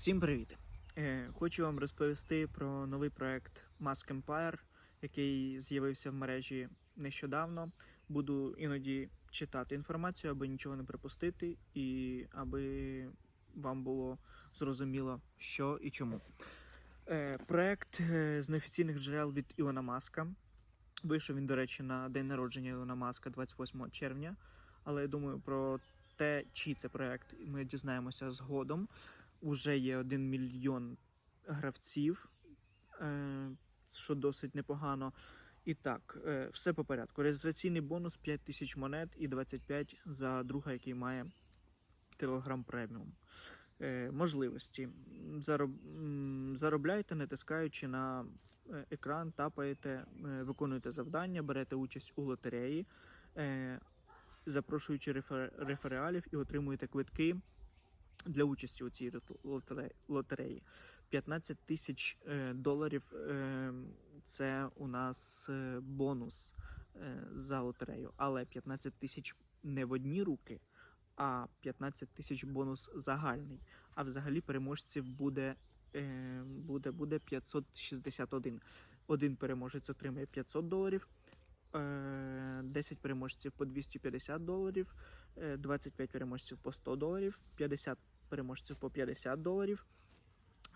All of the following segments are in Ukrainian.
Всім привіт! Е, Хочу вам розповісти про новий проект Mask Empire, який з'явився в мережі нещодавно. Буду іноді читати інформацію, аби нічого не припустити, і аби вам було зрозуміло, що і чому. Е, Проект е, з неофіційних джерел від Ілона Маска. Вийшов він, до речі, на день народження Ілона Маска 28 червня. Але я думаю, про те, чий це проект, ми дізнаємося згодом. Уже є 1 мільйон гравців, е, що досить непогано. І так, е, все по порядку. Реєстраційний бонус 5 тисяч монет і 25 за друга, який має Telegram Premium. Е, Можливості. Зароб... Заробляйте, натискаючи на екран, тапаєте, виконуєте завдання, берете участь у лотереї, запрошуючи рефер... реферіалів і отримуєте квитки для участі у цій лотереї. 15 тисяч е, доларів е, це у нас е, бонус за лотерею, але 15 тисяч не в одні руки, а 15 тисяч бонус загальний. А взагалі переможців буде, буде, буде 561. Один переможець отримає 500 доларів. Е, 10 переможців по 250 доларів, е, 25 переможців по 100 доларів, 50 переможців по 50 доларів,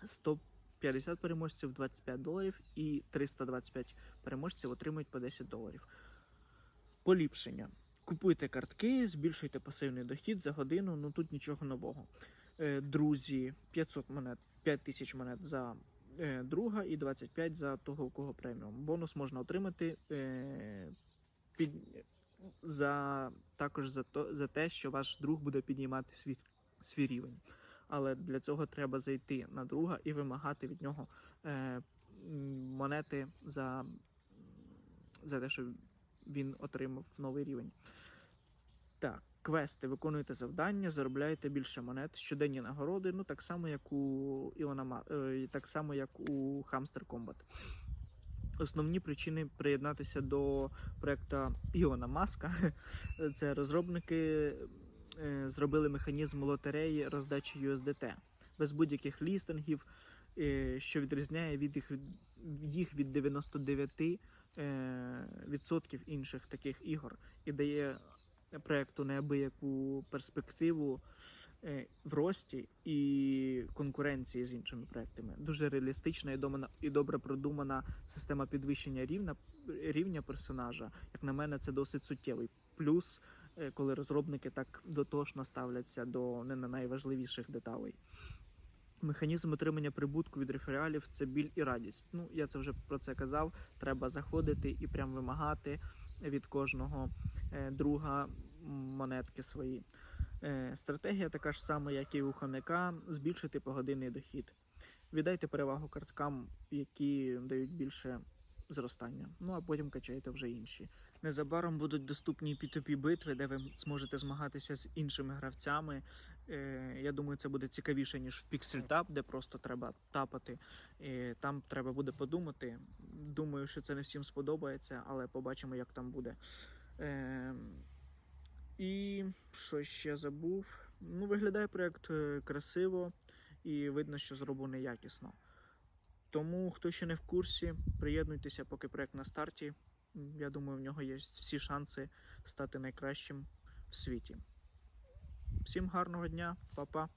150 переможців 25 доларів і 325 переможців отримують по 10 доларів. Поліпшення. Купуйте картки, збільшуйте пасивний дохід за годину, ну тут нічого нового. Е, Друзі, 500 монет, 5000 монет за е, друга і 25 за того, у кого преміум. Бонус можна отримати е, під, за, також за, то, за те, що ваш друг буде піднімати свій, свій рівень. Але для цього треба зайти на друга і вимагати від нього е, монети за, за те, що він отримав новий рівень. Так, квести, виконуєте завдання, заробляєте більше монет, щоденні нагороди, ну так само, як у Ілона Ма... е, так само, як у Hamster Combat. Основні причини приєднатися до проекту Ілона Маска. Це розробники е, зробили механізм лотереї роздачі USDT без будь-яких лістингів, е, що відрізняє від їх їх від 99 е, відсотків інших таких ігор. І дає проекту неабияку перспективу в рості і конкуренції з іншими проектами. Дуже реалістична і домана- і добре продумана система підвищення рівня, рівня персонажа. Як на мене, це досить суттєвий плюс, е, коли розробники так дотошно ставляться до не на найважливіших деталей. Механізм отримання прибутку від реферіалів це біль і радість. Ну, я це вже про це казав. Треба заходити і прям вимагати від кожного е, друга монетки свої. Е, Стратегія така ж сама, як і у хомяка, збільшити погодинний дохід. Віддайте перевагу карткам, які дають більше зростання. Ну а потім качайте вже інші. Незабаром будуть доступні P2P битви, де ви зможете змагатися з іншими гравцями. Е, я думаю, це буде цікавіше, ніж в Pixel Tap, де просто треба тапати. Е, там треба буде подумати. Думаю, що це не всім сподобається, але побачимо, як там буде. І що ще забув? Ну, виглядає проект е, красиво і видно, що зроблений якісно. Тому, хто ще не в курсі, приєднуйтеся, поки проект на старті. Я думаю, в нього є всі шанси стати найкращим в світі. Всім гарного дня, па-па!